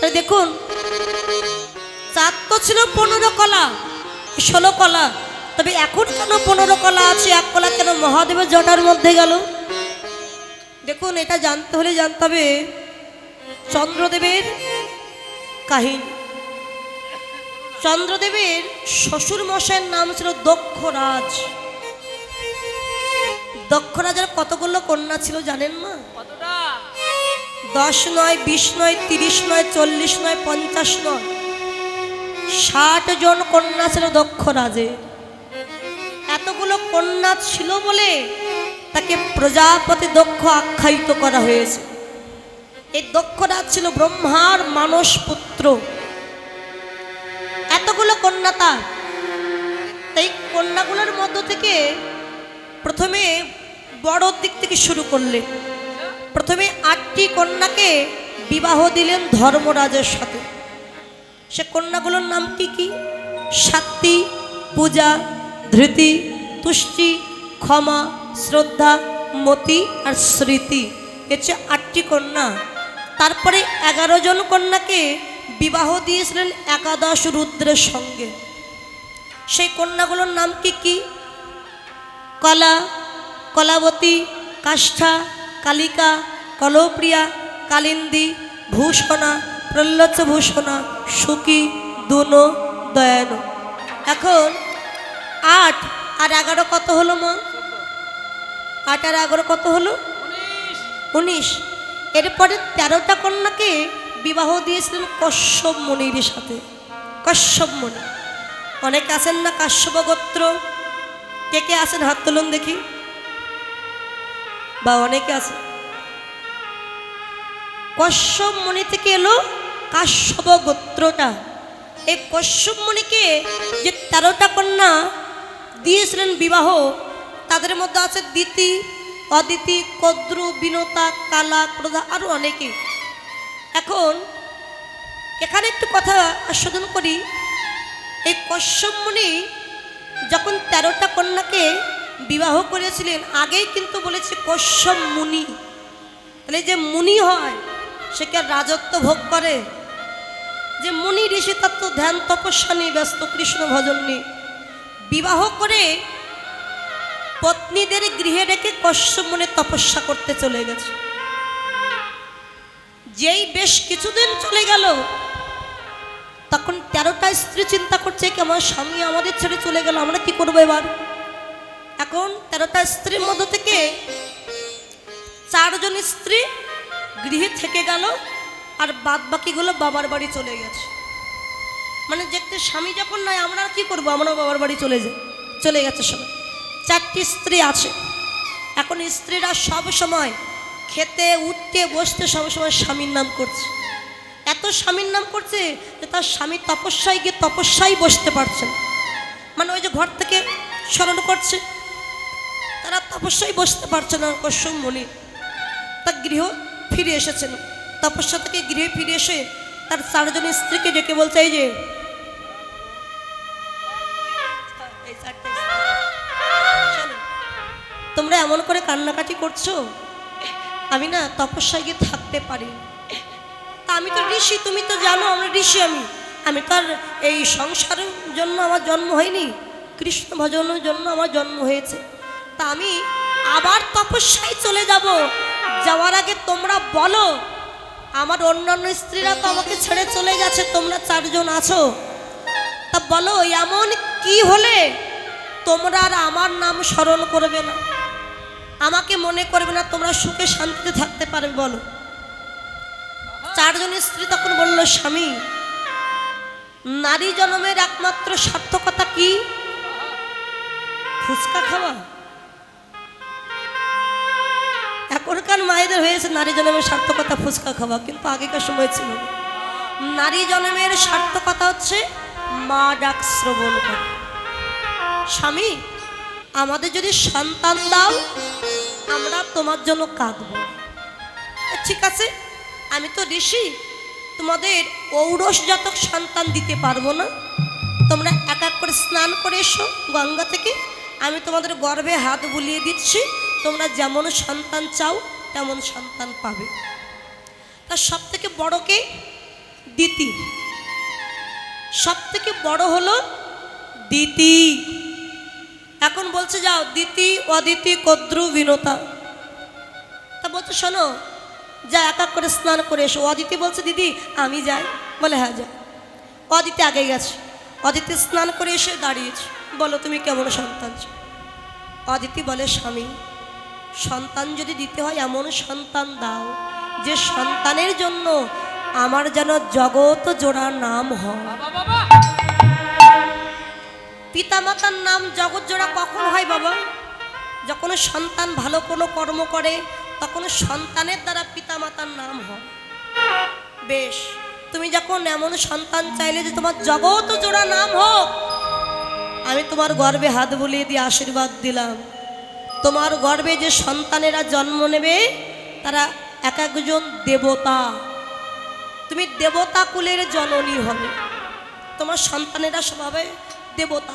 তাহলে দেখুন চার তো ছিল পনেরো কলা, ষোলো কলা। তবে এখন কেন পনেরো কলা আছে? এক কলা কেন মহাদেবের জটার মধ্যে গেল? দেখুন, এটা জানতে হলে জানতে হবে চন্দ্রদেবের কাহিনী। চন্দ্রদেবের শ্বশুর মশাইয়ের নাম ছিল দক্ষরাজ। দক্ষরাজের কতগুলো কন্যা ছিল জানেন না? কতটা? দশ নয়, বিশ নয়, তিরিশ নয়, চল্লিশ নয়, পঞ্চাশ নয়। ষাট জন কন্যা ছিল দক্ষ রাজে। এতগুলো কন্যা ছিল বলে তাকে প্রজাপতি দক্ষ আখ্যায়িত করা হয়েছে। এই দক্ষ রাজ ছিল ব্রহ্মার মানস পুত্র। এতগুলো কন্যা তার। তাই কন্যাগুলোর মধ্য থেকে প্রথমে বড় দিক থেকে শুরু করলে প্রথমে আটটি কন্যাকে বিবাহ দিলেন ধর্মরাজের সাথে। সে কন্যাগুলোর নাম কি কি? শাক্তি পূজা, ধৃতি, তুষ্টি, ক্ষমা, শ্রদ্ধা, মতি আর স্মৃতি। হচ্ছে আটটি কন্যা। তারপরে এগারো জন কন্যাকে বিবাহ দিয়েছিলেন একাদশ রুদ্রের সঙ্গে। সেই কন্যাগুলোর নাম কি কি? কলা, কলাবতী, কাষ্ঠা কালিকা, কলপ্রিয়া, কালিন্দী, ভূষণা প্রল্লচ ভূষণা সুখী দুনো, দয়ানো। এখন আট আর এগারো কত হলো মা? আট আর এগারো কত হলো? উনিশ। এরপরে তেরোটা কন্যাকে বিবাহ দিয়েছিলেন কশ্যপ মুনির সাথে। কশ্যপ মুনি। অনেকে আছেন না কাশ্যপ গোত্র কে কে আছেন? হাত তুলুন দেখি। বা অনেকে আছে। কশ্যপ মুনি থেকে এলো কাশ্যপ গোত্রটা। এই কশ্যপ মুনিকে যে তেরোটা কন্যা দিয়েছিলেন বিবাহ, তাদের মধ্যে আছে দিতি অদিতি কদ্রু, বিনতা, কালা, ক্রোধা আরও অনেকে। এখন এখানে একটু কথা আস্বাদন করি। এই কশ্যপ মুনি যখন তেরোটা বিবাহ করেছিলেন, আগেই কিন্তু বলেছে কশ্যপ মুনি। তাহলে যে মুনি হয়, সে কি রাজত্ব ভোগ করে? যে মুনি ঋষি তার তো ধ্যান তপস্যা নিয়ে ব্যস্ত, কৃষ্ণ ভজন নিয়ে। বিবাহ করে পত্নীদের গৃহে রেখে কশ্যপ মুনি তপস্যা করতে চলে গেছে। যেই বেশ কিছুদিন চলে গেল, তখন তেরোটা স্ত্রী চিন্তা করছে কি, আমার স্বামী আমাদের ছেড়ে চলে গেল, আমরা কি করব এবার? এখন তেরোটা স্ত্রীর মধ্য থেকে চারজন স্ত্রী গৃহে থেকে গেল আর বাদ বাকিগুলো বাবার বাড়ি চলে গেছে। মানে দেখতে স্বামী যখন নাই, আমরা কি করব? আমরা বাবার বাড়ি চলে যাই, চলে গেছে সবাই। চারটি স্ত্রী আছে। এখন স্ত্রীরা সব সময় খেতে, উঠতে, বসতে সব সময় স্বামীর নাম করছে। এত স্বামীর নাম করছে যে তার স্বামী তপস্যায় গিয়ে তপস্যায় বসতে পারছেন মানে ওই যে ঘর থেকে স্মরণ করছে তারা তপস্যায় বসতে পারছে না কশ্যপ মনি তার গৃহ ফিরে এসেছেন তপস্যা থেকে গৃহে ফিরে এসে তার চারজন স্ত্রীকে ডেকে বলছে, এই যে তোমরা এমন করে কান্নাকাটি করছ? আমি না তপস্যায় গিয়ে থাকতে পারি। তা আমি তো ঋষি, তুমি তো জানো আমরা ঋষি আমি। আমি তো আর এই সংসারের জন্য আমার জন্ম হয়নি। কৃষ্ণ ভজনের জন্য আমার জন্ম হয়েছে। তা আমি আবার তপস্যায় চলে যাব। যাওয়ার আগে তোমরা বলো, আমার অন্যান্য স্ত্রীরা তো আমাকে ছেড়ে চলে গেছে, তোমরা চারজন আছো। তা বলো, এমন কি হলে তোমরা আর আমার নাম স্মরণ করবে না? আমাকে মনে করবে না তোমরা সুখে শান্তিতে থাকতে পারবে, বলো। চারজন স্ত্রী তখন বলল, স্বামী, নারী জন্মের একমাত্র সার্থকতা কি? ফুচকা খাওয়া। এখনকার মায়েদের হয়েছে নারী জন্মের সার্থকতা ফুচকা খাওয়া, কিন্তু আগেকার সময় ছিল। নারী জন্মের সার্থকতা হচ্ছে মা ডাক শ্রবণ করা। স্বামী, আমাদের যদি সন্তান দাও, আমরা তোমার জন্য কাঁদব। ঠিক আছে, আমি তো ঋষি, তোমাদের ঔরস জাতক সন্তান দিতে পারব না। তোমরা এক এক করে স্নান করে এসো গঙ্গা থেকে। আমি তোমাদের গর্ভে হাত বুলিয়ে দিচ্ছি। তোমরা যেমন সন্তান চাও, তেমন সন্তান পাবে। তার সব থেকে বড়কে দিতি সব থেকে বড় হলো দিতি এখন বলছে, যাও দিতি অদিতি কদ্রু, বিনতা। তা বলছে, শোনো, যা এক এক করে স্নান করে এসো। অদিতি বলছে, দিদি, আমি যাই। বলে হ্যাঁ যা অদিতি আগে গেছে। অদিতি স্নান করে এসে দাঁড়িয়েছে। বলো, তুমি কেমন সন্তান? অদিতি বলে, স্বামী। সন্তান যদি দিতে হয় এমন সন্তান দাও যে সন্তানের জন্য আমার যেন জগৎ জোড়া নাম হয়। পিতামাতার নাম জগৎ জোড়া কখন হয় বাবা? যখন সন্তান ভালো কোনো কর্ম করে তখন সন্তানের দ্বারা পিতামাতার নাম হয়। বেশ তুমি যখন এমন সন্তান চাইলে যে তোমার জগৎ জোড়া নাম হোক আমি তোমার গর্বে হাত বুলিয়ে দিয়ে আশীর্বাদ দিলাম। তোমার গর্বে যে সন্তানেরা জন্ম নেবে, তারা এক একজন দেবতা। তুমি দেবতা কুলের জননী হবে। তোমার সন্তানেরা সব হবে দেবতা।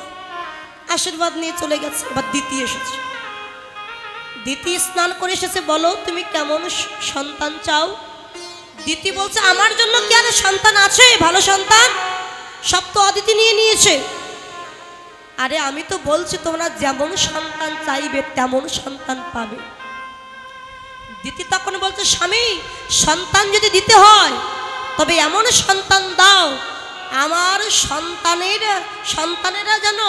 আশীর্বাদ নিয়ে চলে গেছে, এবার দ্বিতীয় এসেছে। দ্বিতীয় স্নান করে এসেছে, বলো তুমি কেমন সন্তান চাও? দিতি বলছে, আমার জন্য কি আর সন্তান আছে? ভালো সন্তান? সব তো অদিতি নিয়ে নিয়েছে। আরে আমি তো বলছি, তোমরা যেমন সন্তান চাইবে, তেমন সন্তান পাবে। দিতি তখন বলছে, স্বামী, সন্তান যদি দিতে হয়, তবে এমন সন্তান দাও, আমার সন্তানের, সন্তানেরা যেন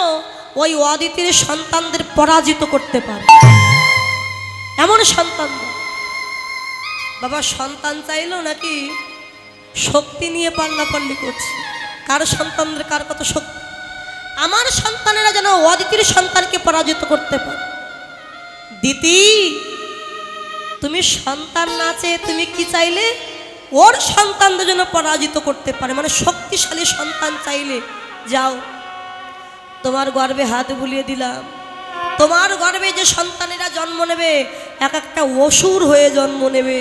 ওই অদিতির সন্তানদের পরাজিত করতে পারে। এমন সন্তান বাবা, সন্তান চাইলো নাকি শক্তি নিয়ে পাল্লা পাল্লি করছে? কার সন্তানদের, কার কত শক্তি? আমার সন্তানেরা যেন অদিতির সন্তানকে পরাজিত করতে পারে। দিতি, তুমি সন্তান না চেয়ে তুমি কি চাইলে ওর সন্তানদের জন্য পরাজিত করতে পারে? মানে শক্তিশালী সন্তান চাইলে। যাও, তোমার গর্বে হাত বুলিয়ে দিলাম। তোমার গর্বে যে সন্তানেরা জন্ম নেবে, এক একটা অসুর হয়ে জন্ম নেবে।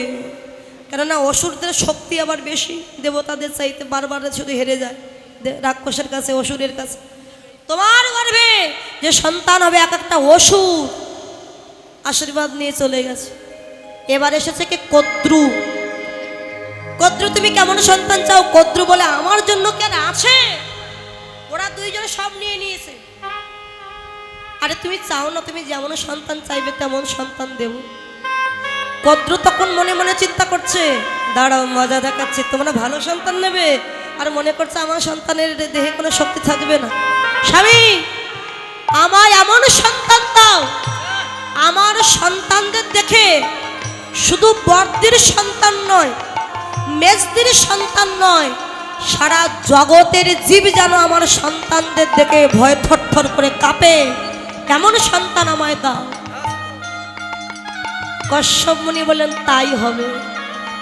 কেননা অসুরদের শক্তি আবার বেশি, দেবতাদের চাইতে বারবার শুধু হেরে যায়। রাক্ষসের কাছে, অসুরের কাছে। তোমার গর্বে যে সন্তান হবে, এক একটা অসুর আশীর্বাদ নিয়ে চলে গেছে। এবার এসেছে কি কদ্রু? কদ্রু, তুমি কেমন সন্তান চাও? কদ্রু বলে, আমার জন্য কেন আছে? ওরা দুইজনে সব নিয়ে নিয়েছে। আরে, তুমি চাও না তুমি যেমন সন্তান চাইবে, তেমন সন্তান দেব। কদ্র তখন মনে মনে চিন্তা করছে, দাঁড়াও, মজা দেখাচ্ছে, তোমরা ভালো সন্তান নেবে? আর মনে করছে, আমার সন্তানের দেহে কোনো শক্তি থাকবে না। স্বামী আমার এমন সন্তান দাও। আমার সন্তানদের দেখে শুধু বর্দির সন্তান নয়, মেজদির সন্তান নয়, সারা জগতের জীব যেন আমার সন্তানদের দেখে ভয় থরথর করে কাঁপে। কেমন সন্তান আমায় দাও। কশ্যপ মুনি বলেন তাই হবে।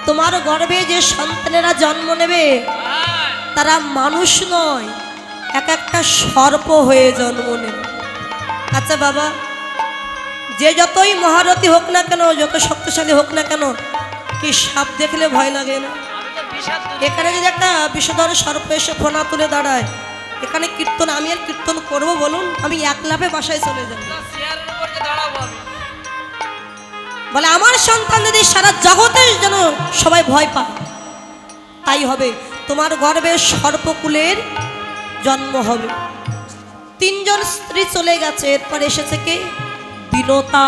তোমার গর্বে যে সন্তানেরা জন্ম নেবে, তারা মানুষ নয় এক একটা সর্প হয়ে জন্ম নেবে আচ্ছা বাবা যে যতই মহারথী হোক না কেন যত শক্তিশালী হোক না কেন কি সাপ দেখলে ভয় লাগে না? এখানে যদি একটা বিষধর সর্প এসে ফোনা তুলে দাঁড়ায় এখানে কীর্তন আমি আর কীর্তন করব বলুন? আমি এক লাফে বাসায় চলে যাব। বলে আমার সন্তান যদি সারা জগতে যেন সবাই ভয় পায় তাই হবে। তোমার গর্বে সর্পকুলের জন্ম হবে। তিনজন স্ত্রী চলে গেছে, এরপর এসেছে কে? বিনতা।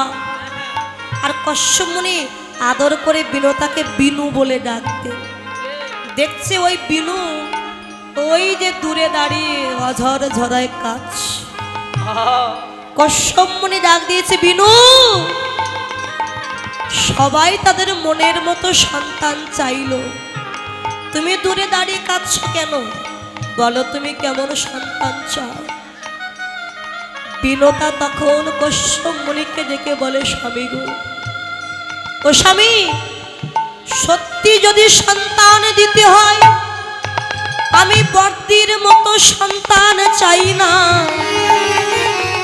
আর কশ্যমণি আদর করে বিনতাকে বিনু বলে ডাকতে। দেখছে ওই বিনু ওই যে দূরে দাঁড়িয়ে অঝর ঝরায় কাজ কশ্যমণি ডাক দিয়েছে, বিনু, সবাই তাদের মনের মতো সন্তান চাইলো। তুমি দূরে দাঁড়িয়ে কাঁদছো কেন? বলো তুমি কেমন সন্তান চাও? বিনতা তখন কশ্যমণিকে ডেকে বলে, স্বামী গো, ও স্বামী, সত্যি যদি সন্তান দিতে হয়, আমি বর্দির মতো সন্তান চাই না।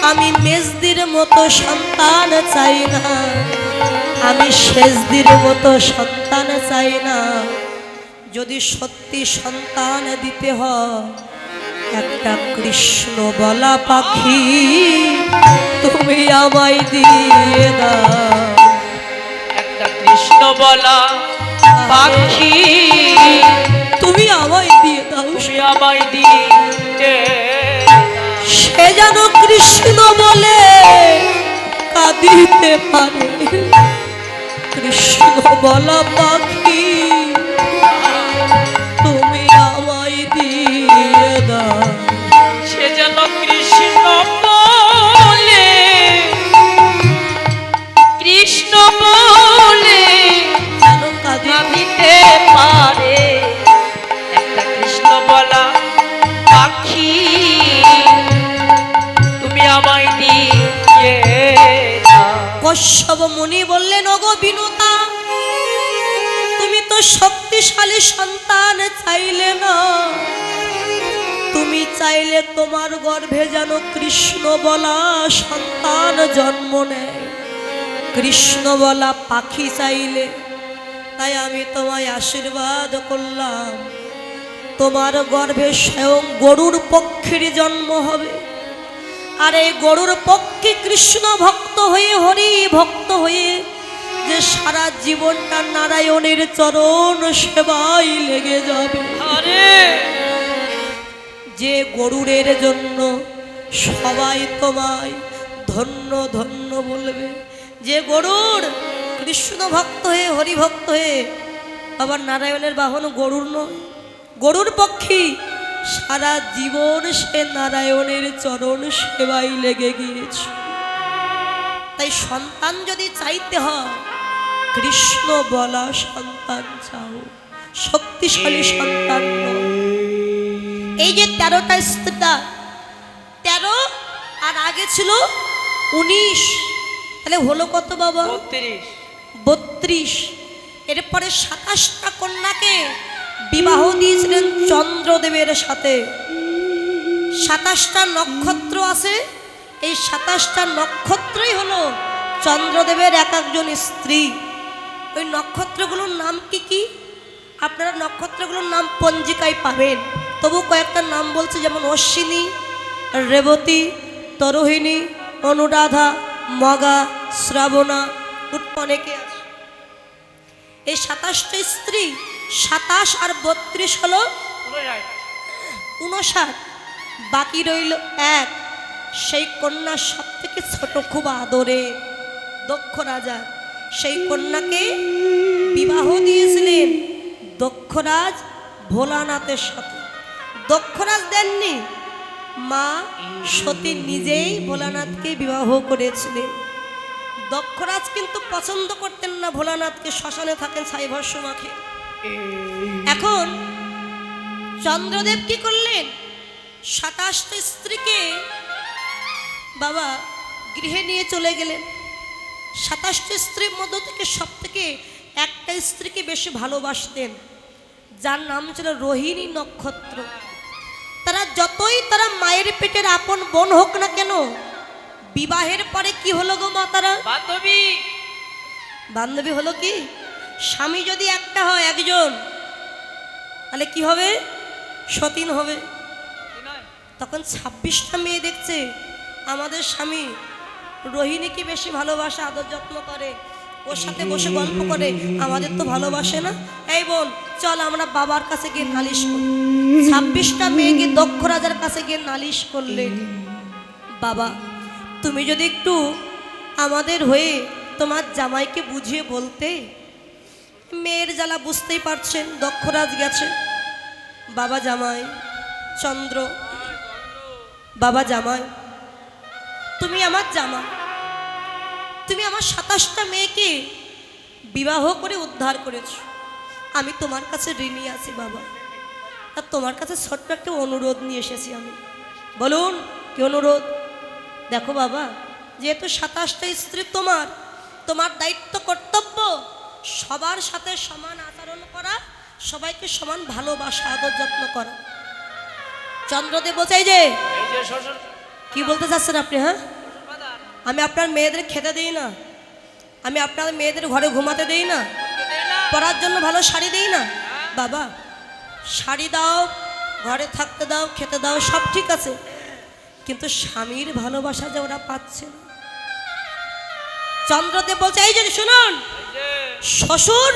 আমি মেজদির মতো সন্তান চাই না। আমি শেষদির মতো সন্তান চাই না। যদি সত্যি সন্তান দিতে হয় একটা কৃষ্ণ বলা পাখি তুমি আমায় দিয়ে দাও। একটা কৃষ্ণ বলা পাখি তুমি আমায় দিয়ে দাও। সে আমায় দিতে সে যেন কৃষ্ণ বলে কাঁদিতে পারে। কৃষ্ণ বলা পাখি কৃষ্ণ বলা পাখি চাইলে তাই আমি তোমায় আশীর্বাদ করলাম। তোমার গর্ভে স্বয়ং গরুর পক্ষের জন্ম হবে। আর এই গরুর পক্ষে কৃষ্ণ ভক্ত হয়ে হরি ভক্ত হয়ে যে সারা জীবনটা নারায়ণের চরণ সেবাই লেগে যাবে। আরে! যে গরুরের জন্য সবাই তোমায় ধন্য ধন্য বলবে। যে গরুর কৃষ্ণ ভক্ত হয়ে, হরিভক্ত হয়ে আবার নারায়ণের বাহন গরুর নয়। গরুর পক্ষী সারা জীবন সে নারায়ণের চরণ সেবাই লেগে গিয়েছে। তাই সন্তান যদি চাইতে হয়, কৃষ্ণ বলা সন্তান চাও, শক্তিশালী সন্তান এই যে তেরোটা স্ত্রীটা, তেরো আর আগে ছিল উনিশ। তাহলে হলো কত বাবা? বত্রিশ। বত্রিশ। এরপরে সাতাশটা কন্যাকে বিবাহ দিয়েছিলেন চন্দ্রদেবের সাথে। সাতাশটা নক্ষত্র আছে। এই সাতাশটা নক্ষত্রই হলো চন্দ্রদেবের এক একজন স্ত্রী। ওই নক্ষত্রগুলোর নাম কি কি? আপনারা নক্ষত্রগুলোর নাম পঞ্জিকায় পাবেন। তবু কয়েকটা নাম বলছে যেমন অশ্বিনী রেবতী তরোহিণী অনুরাধা মগা শ্রাবণা অনেকে আছে? এই সাতাশটা স্ত্রী, সাতাশ আর বত্রিশ হলো উনষাট। বাকি রইল এক। সেই কন্যা সব থেকে ছোট, খুব আদরে, দক্ষ রাজা। সেই কন্যাকে বিবাহ দিয়েছিলেন দক্ষরাজ ভোলানাথের সাথে। দক্ষরাজ দেননি মা সতী নিজেই ভোলানাথকে বিবাহ করেছিলেন। দক্ষরাজ কিন্তু পছন্দ করতেন না ভোলানাথকে, শ্মশানে থাকেন সাইভস্য মাখে এখন চন্দ্রদেব কি করলেন? সাতাশটা স্ত্রীকে বাবা গৃহে নিয়ে চলে গেলেন। সাতাশটা স্ত্রীর মধ্য থেকে সব থেকে একটা স্ত্রীকে বেশি ভালোবাসতেন, যার নাম ছিল রোহিণী নক্ষত্র। তারা যতই তারা মায়ের পেটের আপন বোন হোক না কেন বিবাহের পরে কি হলো গো মা তারা বান্ধবী। বান্ধবী হলো কি? স্বামী যদি একটা হয় একজন তাহলে কি হবে? সতীন হবে। তখন ছাব্বিশটা মেয়ে দেখছে আমাদের স্বামী রোহিণীকে বেশি ভালোবাসে আদর যত্ন করে ওর সাথে বসে গল্প করে আমাদের তো ভালোবাসে না। এই বোন চল আমরা বাবার কাছে গিয়ে নালিশ করি। ছাব্বিশটা মেয়ে গিয়ে দক্ষ রাজার কাছে গিয়ে নালিশ করলেন বাবা, তুমি যদি একটু আমাদের হয়ে তোমার জামাইকে বুঝিয়ে বলতে, মেয়ের জ্বালা বুঝতেই পারছেন দক্ষরাজ গেছে। বাবা জামাই, চন্দ্র, বাবা জামাই, তুমি আমার জামা তুমি আমার সাতাশটা মেয়েকে বিবাহ করে উদ্ধার করেছ। আমি তোমার কাছে ঋণী আছি বাবা। আর তোমার কাছে ছোট্ট একটা অনুরোধ নিয়ে এসেছি আমি। বলুন কি অনুরোধ? দেখো বাবা যেহেতু সাতাশটা স্ত্রী তোমার তোমার দায়িত্ব কর্তব্য সবার সাথে সমান আচরণ করা সবাইকে সমান ভালোবাসা আদর যত্ন করা। চন্দ্রদেব বোঝাই যে কি বলতে চাচ্ছেন আপনি হ্যাঁ? আমি আপনার মেয়েদের খেতে দিই না। আমি আপনার মেয়েদের ঘরে ঘুমাতে দিই না। পরার জন্য ভালো শাড়ি দিই না? বাবা শাড়ি দাও ঘরে থাকতে দাও খেতে দাও সব ঠিক আছে। কিন্তু স্বামীর ভালোবাসা যে ওরা পাচ্ছে না। চন্দ্রদেব বলছে এই যে শুনুন শ্বশুর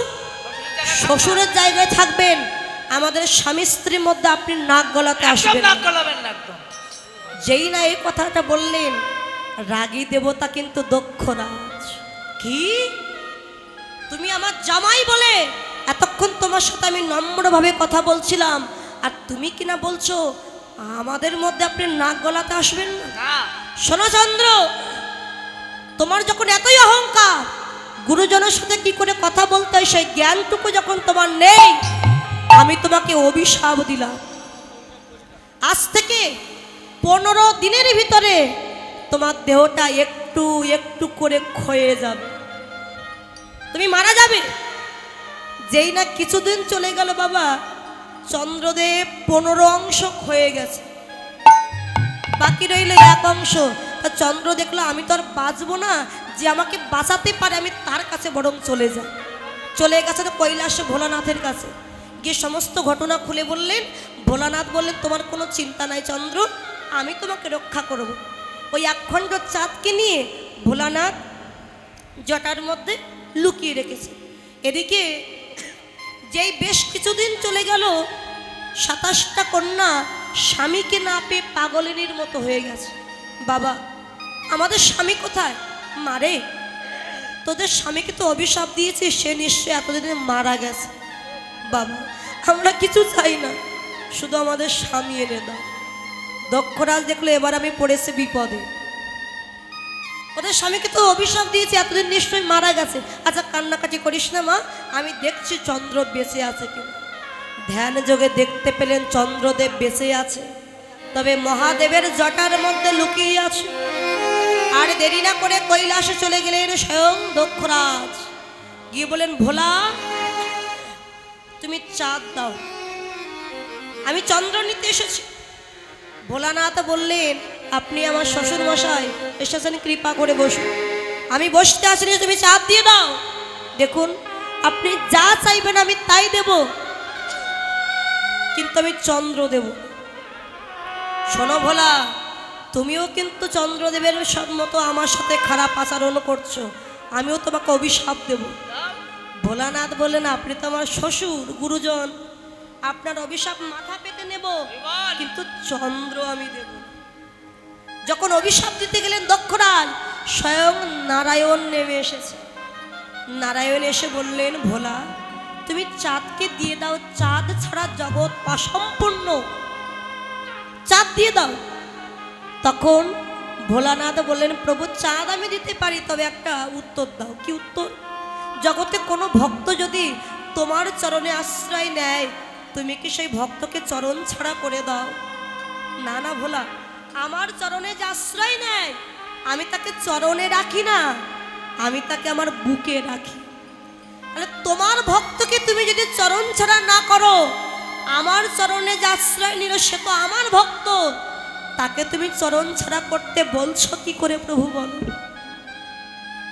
শ্বশুরের জায়গায় থাকবেন আমাদের স্বামী স্ত্রীর মধ্যে আপনি নাক গলাতে আসবেন যেই না এই কথাটা বললেন রাগী দেবতা কিন্তু দক্ষরাজ কি? তুমি আমার জামাই বলে। এতক্ষণ তোমার সাথে আমি নম্রভাবে কথা বলছিলাম। আর তুমি কিনা বলছো আমাদের মধ্যে আপনি নাক গলাতে আসবেন না? না। শোনো চন্দ্র তোমার যখন এতই অহংকার গুরুজনের সাথে কি করে কথা বলতে হয় সেই জ্ঞানটুকু যখন তোমার নেই আমি তোমাকে অভিশাপ দিলাম। আজ থেকে পনেরো দিনের ভিতরে তোমার দেহটা একটু একটু করে ক্ষয়ে যাবে। তুমি মারা যাবে। যেই না কিছুদিন চলে গেল বাবা, চন্দ্রদেব পনেরো অংশ ক্ষয়ে গেছে। বাকি রইল এক অংশ। তা চন্দ্র দেখল, আমি তো আর বাঁচবো না, যে আমাকে বাঁচাতে পারে, আমি তার কাছে বরং চলে যাই। চলে গেছে তো কৈলাসে ভোলানাথের কাছে। গিয়ে সমস্ত ঘটনা খুলে বললেন, ভোলানাথ বললেন, তোমার কোনো চিন্তা নাই চন্দ্র, আমি তোমাকে রক্ষা করব। ওই একখণ্ড চাঁদকে নিয়ে ভোলানাথ জটার মধ্যে লুকিয়ে রেখেছে। এদিকে যেই বেশ কিছুদিন চলে গেল, সাতাশটা কন্যা স্বামীকে না পেয়ে পাগলিনীর মতো হয়ে গেছে। বাবা, আমাদের স্বামী কোথায়? মারে তোদের স্বামীকে তো অভিশাপ দিয়েছে, সে নিশ্চয়ই এতদিনে মারা গেছে। বাবা, আমরা কিছু চাই না, শুধু আমাদের স্বামী এনে দাও। দক্ষরাজ দেখল এবার আমি পড়েছি বিপদে। ওদের স্বামীকে তো অভিশাপ দিয়েছে, এতদিন নিশ্চয়ই মারা গেছে। আচ্ছা কান্নাকাটি করিস না, মা। আমি দেখছি চন্দ্র বেঁচে আছে কিনা। ধ্যান যোগে দেখতে পেলেন চন্দ্রদেব বেঁচে আছে। তবে মহাদেবের জটার মধ্যে লুকিয়ে আছে। আর দেরি না করে কৈলাসে চলে গেলেন স্বয়ং দক্ষরাজ। গিয়ে বলেন ভোলা, তুমি চাঁদ দাও। আমি চন্দ্র নিতে এসেছি। ভোলানাথ বললেন আপনি আমার শ্বশুর মশাই এসেছেন কৃপা করে বসুন। আমি বসতে আসিনি তুমি চাপ দিয়ে দাও। দেখুন আপনি যা চাইবেন আমি তাই দেব। কিন্তু আমি চন্দ্র দেব। শোনো ভোলা তুমিও কিন্তু চন্দ্রদেবের মতো আমার সাথে খারাপ আচরণ করছ। আমিও তোমাকে অভিশাপ দেব। ভোলানাথ বললেন আপনি তো আমার শ্বশুর গুরুজন। আপনার অভিশাপ মাথা পেতে নেব। কিন্তু চন্দ্র আমি দেব। যখন অভিশাপ দিতে গেলেন দক্ষরাজ, স্বয়ং নারায়ণ নেমে এসেছে। নারায়ণ এসে বললেন, ভোলা, তুমি চাঁদকে দিয়ে দাও, চাঁদ ছাড়া জগৎ অসম্পূর্ণ। চাঁদ দিয়ে দাও। তখন ভোলানাথ বললেন, প্রভু, চাঁদ আমি দিতে পারি, তবে একটা উত্তর দাও। কি উত্তর? জগতে কোনো ভক্ত যদি তোমার চরণে আশ্রয় নেয়, তুমি কি সেই ভক্তকে চরণ ছাড়া করে দাও? না না, ভোলা আমার চরণে যে আশ্রয় নেয়, আমি তাকে চরণে রাখি না, আমি তাকে আমার বুকে রাখি। তাহলে তোমার ভক্তকে তুমি যদি চরণ ছাড়া না করো, আমার চরণে যে আশ্রয় নিল সে তো আমার ভক্ত। তাকে তুমি চরণ ছাড়া করতে বলছো কি করে প্রভু বলো?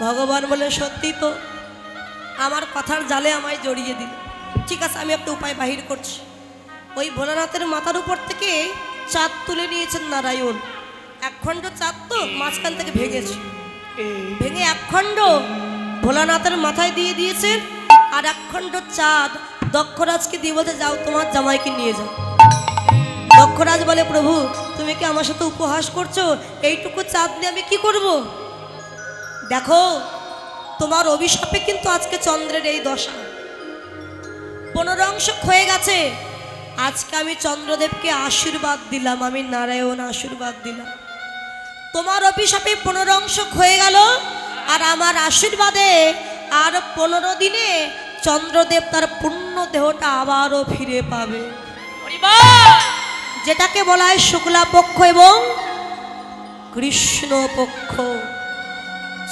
ভগবান বলে, সত্যি তো, আমার কথার জালে আমায় জড়িয়ে দিল। ঠিক আছে, আমি একটা উপায় বাহির করছি। ওই ভোলানাথের মাথার উপর থেকে চাঁদ তুলে নিয়েছেন নারায়ণ। এক খণ্ড চাঁদ তো মাঝখান থেকে ভেঙেছে। ভেঙে এক খণ্ড ভোলানাথের মাথায় দিয়ে দিয়েছেন, আর এক খণ্ড চাঁদ। দক্ষরাজকে দিয়ে বলতে যাও, তোমার জামাইকে নিয়ে যাও। দক্ষরাজ বলে, প্রভু, তুমি কি আমার সাথে উপহাস করছ? এইটুকু চাঁদ নিয়ে আমি কি করব? দেখো, তোমার অভিশাপে কিন্তু আজকে চন্দ্রের এই দশা। পনেরো অংশ ক্ষয়ে গেছে। আজকে আমি চন্দ্রদেবকে আশীর্বাদ দিলাম, আমি নারায়ণ আশীর্বাদ দিলাম। তোমার অভিশাপে পনেরো অংশ ক্ষয়ে গেল, আর আমার আশীর্বাদে আর পনেরো দিনে চন্দ্রদেব তার পূর্ণ দেহটা আবারও ফিরে পাবে। যেটাকে বলা হয় শুক্লা পক্ষ এবং কৃষ্ণ পক্ষ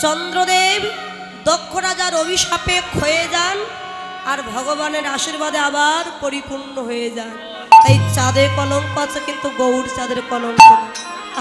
চন্দ্রদেব দক্ষ রাজার অভিশাপে ক্ষয়ে যান আর ভগবানের আশীর্বাদে আবার পরিপূর্ণ হয়ে যায়। তাই চাঁদের কলঙ্ক আছে কিন্তু গৌর চাঁদের কলঙ্ক